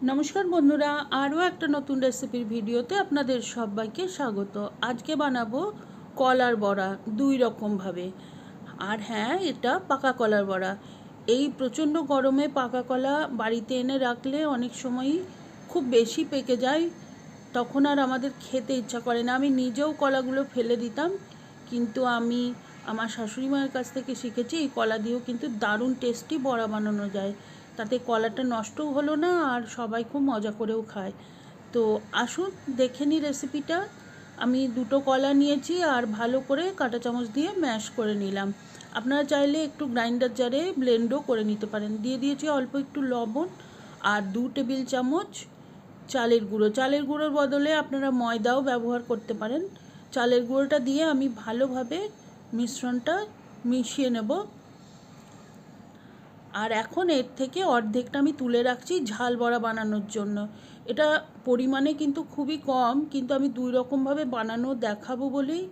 নমস্কার বন্ধুরা, আরও একটা নতুন রেসিপির ভিডিওতে আপনাদের সবাইকে স্বাগত। আজকে বানাবো কলার বড়া দুই রকমভাবে আর হ্যাঁ এটা পাকা কলার বড়া। এই প্রচণ্ড গরমে পাকা কলা বাড়িতে এনে রাখলে অনেক সময়ই খুব বেশি পেকে যায়। তখন আর আমাদের খেতে ইচ্ছা করে না। আমি নিজেও কলাগুলো ফেলে দিতাম, কিন্তু আমি আমার শাশুড়ি মায়ের কাছ থেকে শিখেছি, এই কলা দিয়েও কিন্তু দারুণ টেস্টি বড়া বানানো যায়। তাতে কলাটা নষ্টও হলো না আর সবাই খুব মজা করেও খায়। তো আসুন, দেখে নিই রেসিপিটা আমি দুটো কলা নিয়েছি আর ভালো করে কাঁটা চামচ দিয়ে ম্যাশ করে নিলাম। আপনারা চাইলে একটু গ্রাইন্ডার জারে ব্লেন্ডও করে নিতে পারেন। দিয়ে দিয়েছি অল্প একটু লবণ আর দু টেবিল চামচ চালের গুঁড়ো। চালের গুঁড়োর বদলে আপনারা ময়দাও ব্যবহার করতে পারেন। চালের গুঁড়োটা দিয়ে আমি ভালোভাবে মিশ্রণটা মিশিয়ে নেব। আর এখন এর থেকে অর্ধেকটা আমি তুলে রাখছি ঝাল বড়া বানানোর জন্য। এটা পরিমাণে কিন্তু খুবই কম, কিন্তু আমি দুই রকমভাবে বানানো দেখাবো বলেই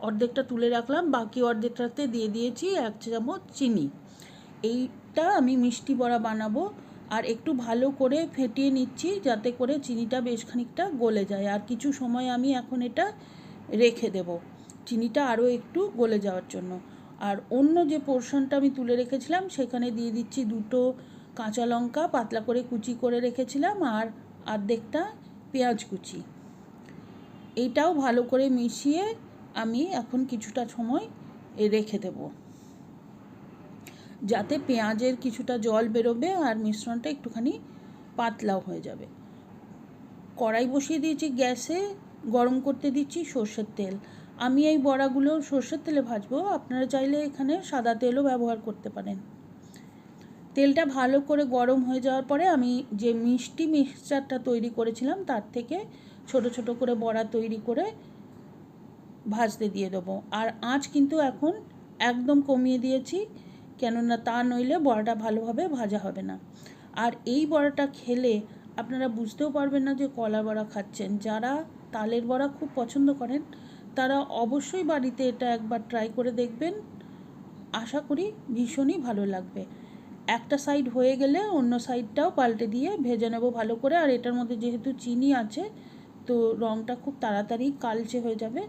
অর্ধেকটা তুলে রাখলাম। বাকি অর্ধেকটাতে দিয়ে দিয়েছি এক চামচ চিনি। এইটা আমি মিষ্টি বড়া বানাবো আর একটু ভালো করে ফেটিয়ে নিচ্ছি যাতে করে চিনিটা বেশ খানিকটা গলে যায়। আর কিছু সময় আমি এখন এটা রেখে দেব। চিনিটা আরও একটু গলে যাওয়ার জন্য। আর অন্য যে পোর্শনটা আমি তুলে রেখেছিলাম, সেখানে দিয়ে দিচ্ছি দুটো কাঁচা লঙ্কা, পাতলা করে কুচি করে রেখেছিলাম, আর আর্ধেকটা পেঁয়াজ কুচি। এইটাও ভালো করে মিশিয়ে আমি এখন কিছুটা সময় রেখে দেব। যাতে পেঁয়াজের কিছুটা জল বেরোবে আর মিশ্রণটা একটুখানি পাতলাও হয়ে যাবে। কড়াই বসিয়ে দিয়েছি গ্যাসে, গরম করতে দিচ্ছি সর্ষের তেল। আমি এই বড়াগুলো সর্ষের তেলে ভাজবো। আপনারা চাইলে এখানে সাদা তেলও ব্যবহার করতে পারেন। তেলটা ভালো করে গরম হয়ে যাওয়ার পরে আমি যে মিষ্টি মিক্সচারটা তৈরি করেছিলাম, তার থেকে ছোট ছোট করে বড়া তৈরি করে ভাজতে দিয়ে দেবো। আর আঁচ কিন্তু এখন একদম কমিয়ে দিয়েছি, কেননা তা নইলে বড়াটা ভালোভাবে ভাজা হবে না। আর এই বড়াটা খেলে আপনারা বুঝতেও পারবেন না যে কলা বড়া খাচ্ছেন। যারা তালের বড়া খুব পছন্দ করেন তারা অবশ্যই বাড়িতে এটা একবার ট্রাই করে দেখবেন। আশা করি ভীষণই ভালো লাগবে। একটা সাইড হয়ে গেলে অন্য সাইডটাও পাল্টে দিয়ে ভেজে নেব ভালো করে। আর এটার মধ্যে যেহেতু চিনি আছে, তো রঙটা খুব তাড়াতাড়ি কালচে হয়ে যাবে।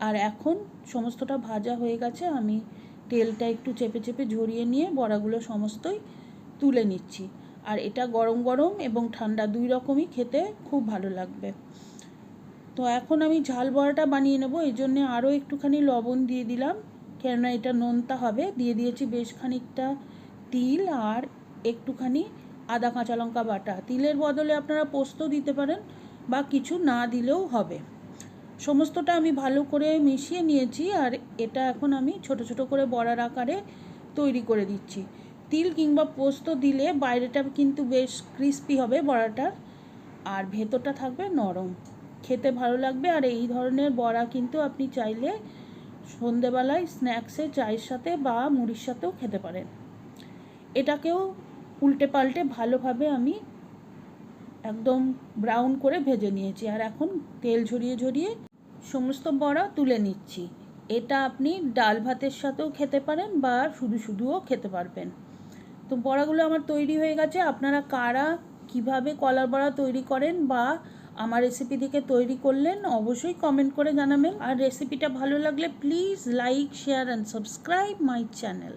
আর এখন সমস্তটা ভাজা হয়ে গেছে। আমি তেলটা একটু চেপে চেপে ঝরিয়ে নিয়ে বড়াগুলো সমস্তই তুলে নিচ্ছি। আর এটা গরম গরম এবং ঠান্ডা দুই রকমই খেতে খুব ভালো লাগবে। তো এখন আমি ঝাল বড়াটা বানিয়ে নেব, এই জন্যে আরও একটুখানি লবণ দিয়ে দিলাম। কেননা এটা নোনতা হবে, দিয়ে দিয়েছি বেশ খানিকটা তিল আর একটুখানি আদা কাঁচা লঙ্কা বাটা। তিলের বদলে আপনারা পোস্ত দিতে পারেন বা কিছু না দিলেও হবে। সমস্তটা আমি ভালো করে মিশিয়ে নিয়েছি আর এটা এখন আমি ছোট ছোট করে বড়ার আকারে তৈরি করে দিচ্ছি। তিল কিংবা পোস্ত দিলে বাইরেটা কিন্তু বেশ ক্রিস্পি হবে বড়াটার, আর ভেতরটা থাকবে নরম। খেতে ভালো লাগবে। আর এই ধরনের বড়া কিন্তু আপনি চাইলে সন্ধেবেলায় স্ন্যাক্সে, চায়ের সাথে বা মুড়ির সাথেও খেতে পারেন। এটাকেও উল্টে পাল্টে ভালোভাবে আমি একদম ব্রাউন করে ভেজে নিয়েছি। আর এখন তেল ঝরিয়ে ঝরিয়ে সমস্ত বড়া তুলে নিচ্ছি। এটা আপনি ডাল ভাতের সাথেও খেতে পারেন বা শুধু শুধুও খেতে পারবেন। তো বড়াগুলো আমার তৈরি হয়ে গেছে। আপনারা কারা কীভাবে কলার বড়া তৈরি করেন বা আমার রেসিপি দেখে তৈরি করলেন, অবশ্যই কমেন্ট করে জানাবেন। আর রেসিপিটা ভালো লাগলে please like share and subscribe my channel